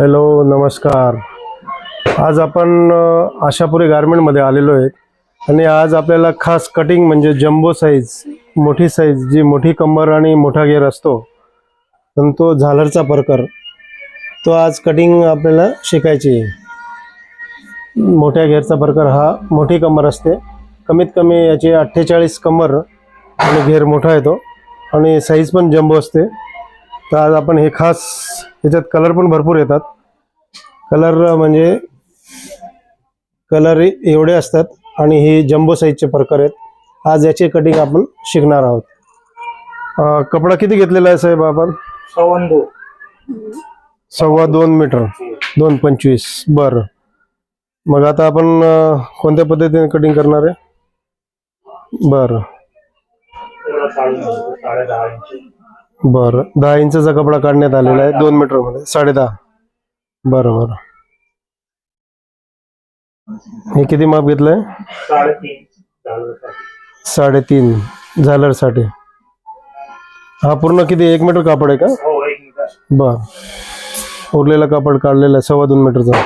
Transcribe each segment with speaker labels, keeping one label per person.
Speaker 1: Hello नमस्कार. आज आपण आशापुरी गारमेंटमध्ये आलेलो आहे. आणि आज आपल्याला खास कटिंग म्हणजे जम्बो साईज मोठी साईज जी मोठी कंबर आणि मोठा गेअर असतो पण तो झालरचा प्रकार तो आज कटिंग आपल्याला शिकायची आहे. मोठ्या गेअरचा प्रकार हा मोठी कंबर असते. कमीत कमी याची अठ्ठेचाळीस कंबर आणि घेर मोठा येतो आणि साईज पण जम्बो असते. तर आज आपण हे खास याच्यात कलर पण भरपूर येतात. कलर म्हणजे कलर एवढे असतात आणि हे जम्बो साईजचे प्रकार आहेत. आज याचे कटिंग आपण शिकणार आहोत. कपडा किती घेतलेला आहे साहेब आपण? सव्वा दोन मीटर. दोन पंचवीस. बरं. मग आता आपण कोणत्या पद्धतीने कटिंग करणार आहे? बरं.
Speaker 2: दहा इंच
Speaker 1: बरं. दहा इंचचा कपडा काढण्यात आलेला आहे. दोन मीटरमध्ये साडे दहा. बरं बरं. हे किती माप घेतलंय?
Speaker 2: साडेतीन. झालं
Speaker 1: साडेतीन झालरसाठी हा पूर्ण किती? एक मीटर कापड आहे का?
Speaker 2: हो मीटर
Speaker 1: बर. उरलेला कापड काढलेला आहे. सव्वा दोन मीटरचा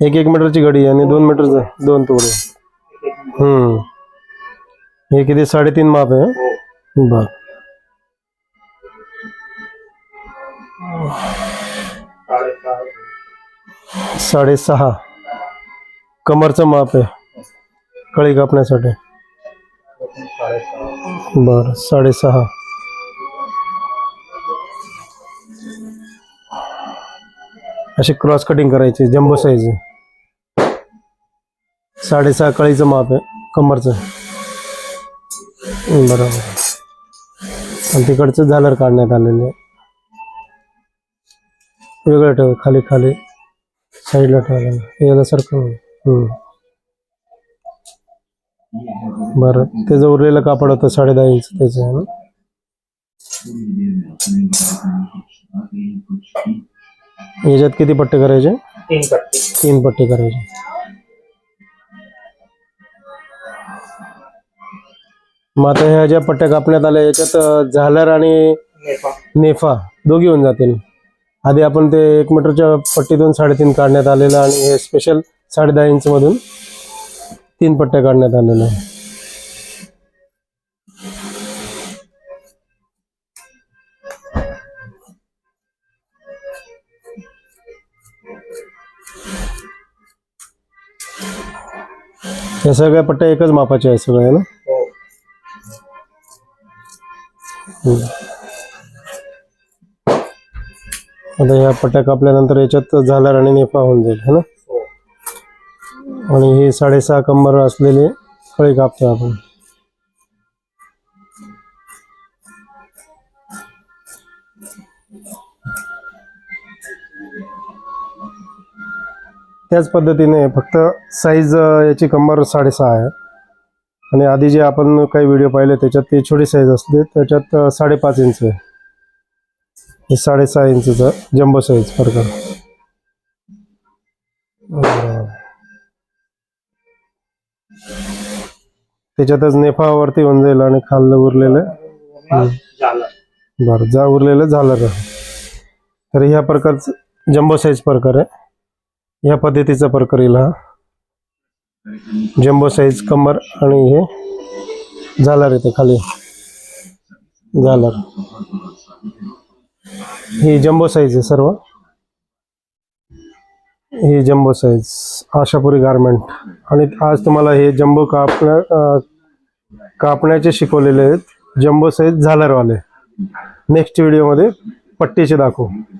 Speaker 1: एक एक मीटरची घडी आणि दोन मीटरचा दोन तुकडे हम्म. हे किती? साडेतीन माप आहे.
Speaker 2: हो.
Speaker 1: बर.
Speaker 2: साडेसहा.
Speaker 1: कमरचं माप आहे. कळी कापण्यासाठी. बर साडेसहा. अशी क्रॉस कटिंग करायची जम्बो साईज साडेसहा कळीचं माप आहे कमरचं. बरोबर आणि तिकडचं झालर काढण्यात आलेलं. आहे वेगळं ठेव खाली खाली. साईडला ठेवायला हे याच्यासारखं हम्म. बरं. त्याचं उरलेलं कापड होतं साडे दहा इंच त्याचं आहे ना? याच्यात किती पट्टे करायचे?
Speaker 2: तीन पट्टी.
Speaker 1: तीन पट्टे करायचे. मग आता ह्या ज्या पट्ट्या कापण्यात आल्या याच्यात झालर आणि
Speaker 2: नेफा.
Speaker 1: दोघी होऊन जातील. आधी आपण ते एक मीटरच्या पट्टीतून साडेतीन काढण्यात आलेलं आणि हे स्पेशल साडे दहा इंच मधून तीन पट्ट्या काढण्यात आलेल्या आहे या सगळ्या पट्ट्या एकच मापाच्या आहे सगळ्या ना? आता ह्या पट्ट्या कापल्यानंतर याच्यात झालर आणि नेफा होऊन जाईल है ना? आणि हे साडेसहा कंबर असलेले फळे कापतो आपण. त्याच पद्धतीने फक्त साईज याची कंबर साडेसहा आहे. आणि आधी जे आपण काही व्हिडिओ पाहिले त्याच्यात ते छोटी साईज असते. त्याच्यात साडेपाच इंच आहे. हे साडेसहा इंचचा जम्बो साईज प्रकार त्याच्यातच नेफा वरती होऊन जाईल आणि खाल्लं उरलेलं. बरं जा उरलेलं झालं का? तर ह्या प्रकारचं जम्बो साईज प्रकार आहे. ह्या पद्धतीचा प्रकार येईल हा. जम्बो साईज कमर आणि हे झालर येते खाली. झालर. ही जम्बो साईज आहे सर्व. ही जम्बो साईज आशापुरी गारमेंट आणि आज तुम्हाला हे जम्बो कापण्या कापण्याचे शिकवलेले आहेत. Jumbo size झालरवाले. नेक्स्ट व्हिडिओमध्ये पट्टीचे दाखवू.